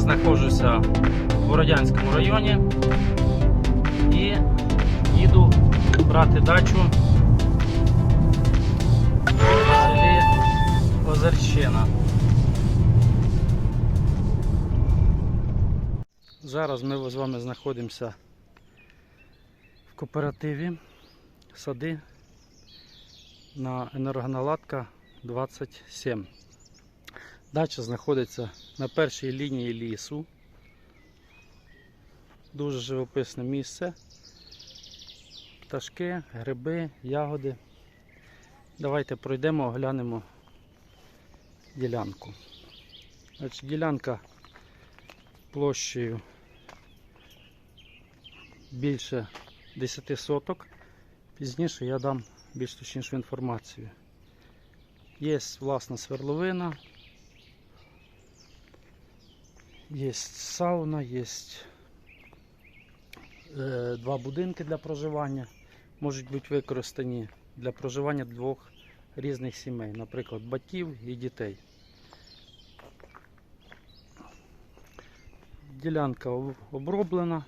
знаходжуся в Бородянському районі і їду брати дачу в селі Озерщина. Зараз ми з вами знаходимося в кооперативі сади на енергоналадка 27. Дача знаходиться на першій лінії лісу. Дуже живописне місце. Пташки, гриби, ягоди. Давайте пройдемо, оглянемо ділянку. Значить, ділянка площею більше 10 соток. Пізніше я дам більш точнішу інформацію. Є власна сверловина, є сауна, є е, два будинки для проживання. Можуть бути використані для проживання двох різних сімей, наприклад, батьків і дітей. Ділянка оброблена,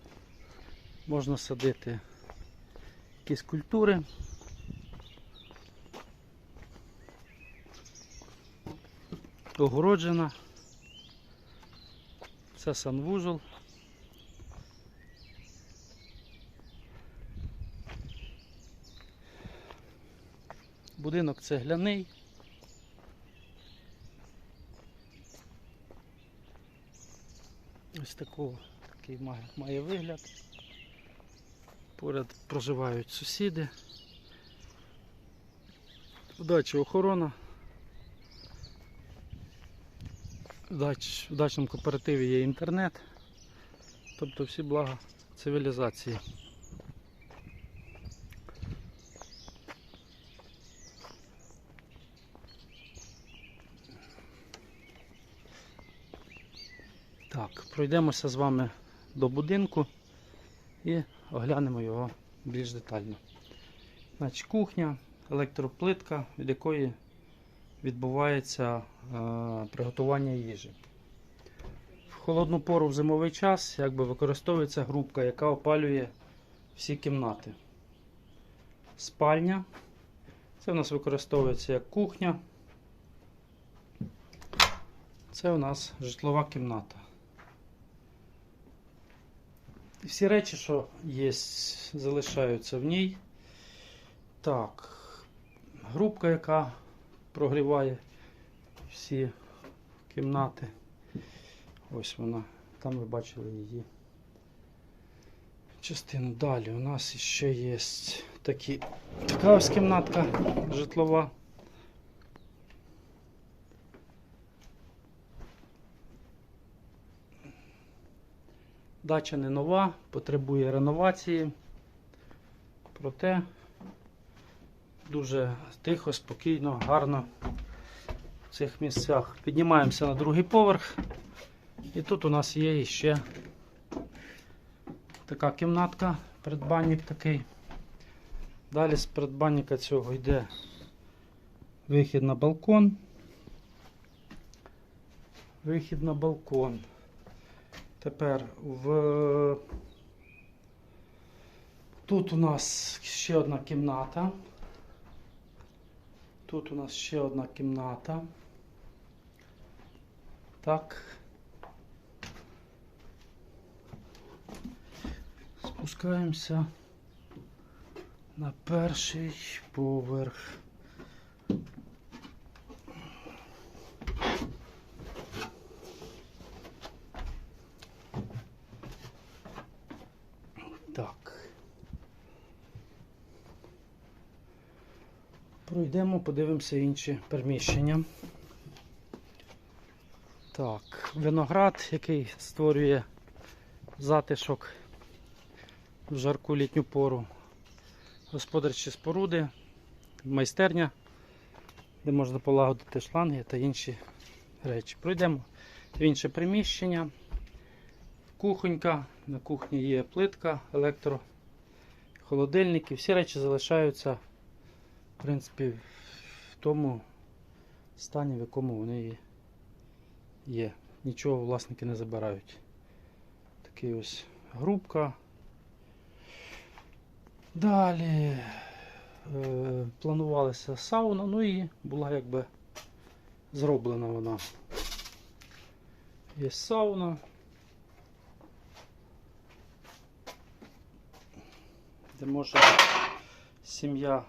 можна садити якісь культури. Огороджена. Це санвузол. Будинок цегляний. Ось такого, такий має, вигляд. Поряд проживають сусіди. Удачі охорона. В дач, в дачному кооперативі є інтернет. Тобто всі блага цивілізації. Так, пройдемося з вами до будинку і оглянемо його більш детально. Значить, кухня, електроплитка, від якої відбувається е, приготування їжі. В холодну пору в зимовий час якби використовується грубка, яка опалює всі кімнати. Спальня. Це у нас використовується як кухня. Це у нас житлова кімната. І Всі речі, що є, залишаються в ній. Так, грубка, яка прогріває всі кімнати. Ось вона. Там ви бачили її частину. Далі у нас ще є такі, така ось кімнатка житлова. Дача не нова, потребує реновації. Проте дуже тихо, спокійно, гарно в цих місцях. Піднімаємося на другий поверх. І тут у нас є ще така кімнатка, придбанник такий. Далі з придбанника цього йде вихід на балкон. Вихід на балкон. Тепер в тут у нас ще одна кімната. Тут у нас ще одна кімната. Так. Спускаємося на перший поверх. Так. Пройдемо, подивимося інші приміщення. Так, виноград, який створює затишок в жарку літню пору. Господарчі споруди, майстерня, де можна полагодити шланги та інші речі. Пройдемо в інше приміщення. Кухонька, на кухні є плитка, електро, холодильники. Всі речі залишаються, принципі, в тому стані, в якому вони є. нічого власники не забирають. Такий ось грубка. Далі е, планувалася сауна, ну і була якби зроблена вона. Є сауна. Де може сім'я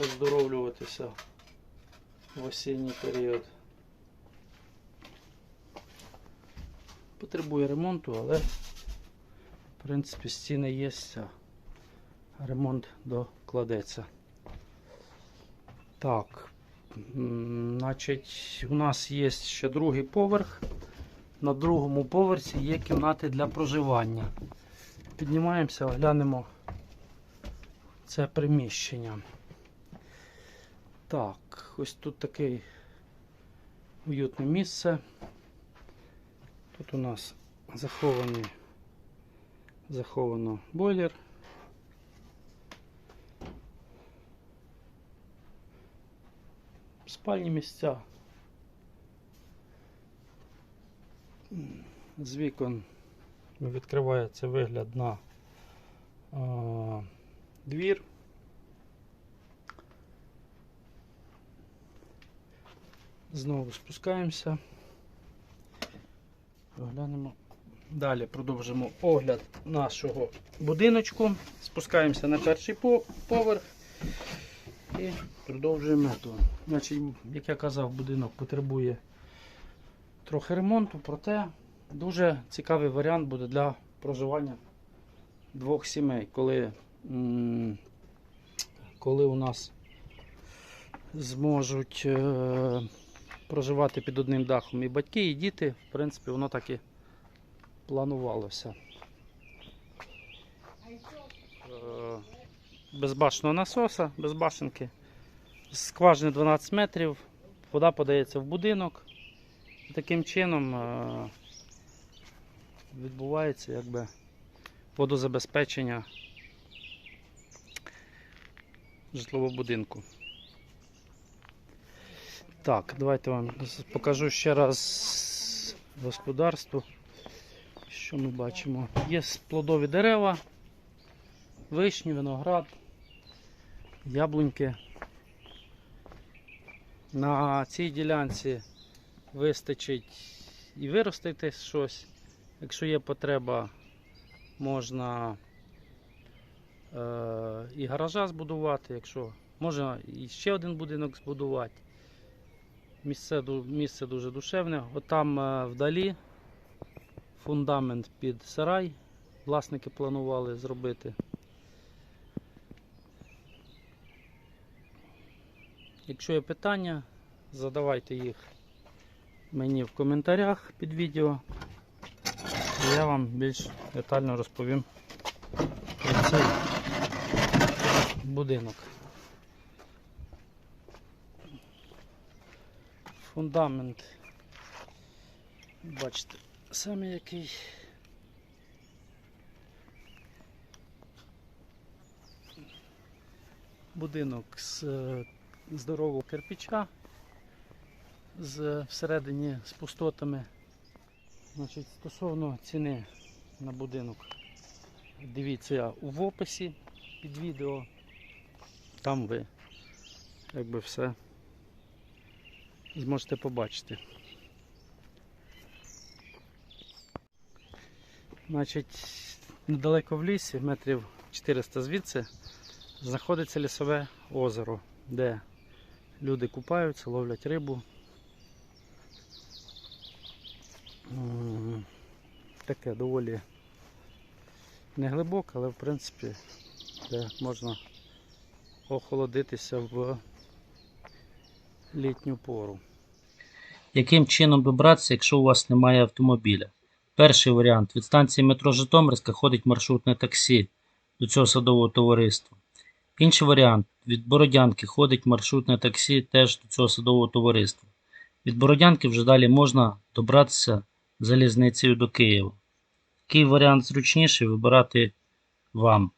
оздоровлюватися в осінній період. Потребує ремонту, але в принципі стіни є, ремонт докладеться. Так, значить, у нас є ще другий поверх. На другому поверсі є кімнати для проживання. Піднімаємося, оглянемо це приміщення. Так, ось тут таке уютне місце. Тут у нас захований, заховано бойлер. Спальні місця. З вікон відкривається вигляд на а, двір. Знову спускаємося. Оглянемо. Далі продовжимо огляд нашого будиночку. Спускаємося на перший поверх і продовжуємо. Значить, як я казав, будинок потребує трохи ремонту, проте дуже цікавий варіант буде для проживання двох сімей, коли, коли у нас зможуть е, проживати під одним дахом і батьки, і діти, в принципі, воно так і планувалося. Е, Без башного насоса, без башенки. З скважини 12 метрів, вода подається в будинок. Таким чином е, відбувається якби водозабезпечення житлового будинку. Так, давайте вам покажу ще раз господарство. Що ми бачимо? Є плодові дерева, вишні, виноград, яблуньки. На цій ділянці вистачить і виростити щось. Якщо є потреба, можна е, і гаража збудувати, якщо можна і ще один будинок збудувати. Місце, місце дуже душевне. Отам е, вдалі фундамент під сарай. Власники планували зробити. Якщо є питання, задавайте їх мені в коментарях під відео. Я вам більш детально розповім про цей будинок. Фундамент. Бачите, саме який. Будинок з е, здорового кирпича з всередині з пустотами. Значить, стосовно ціни на будинок, дивіться в описі під відео. Там ви якби все зможете побачити. Значить, недалеко в лісі, метрів 400 звідси, знаходиться лісове озеро, де люди купаються, ловлять рибу. Таке доволі неглибоке, але в принципі де можна охолодитися в літню пору. Яким чином добратися, якщо у вас немає автомобіля? Перший варіант. Від станції метро Житомирська ходить маршрутне таксі до цього садового товариства. Інший варіант. Від Бородянки ходить маршрутне таксі теж до цього садового товариства. Від Бородянки вже далі можна добратися залізницею до Києва. Який варіант зручніший вибирати вам.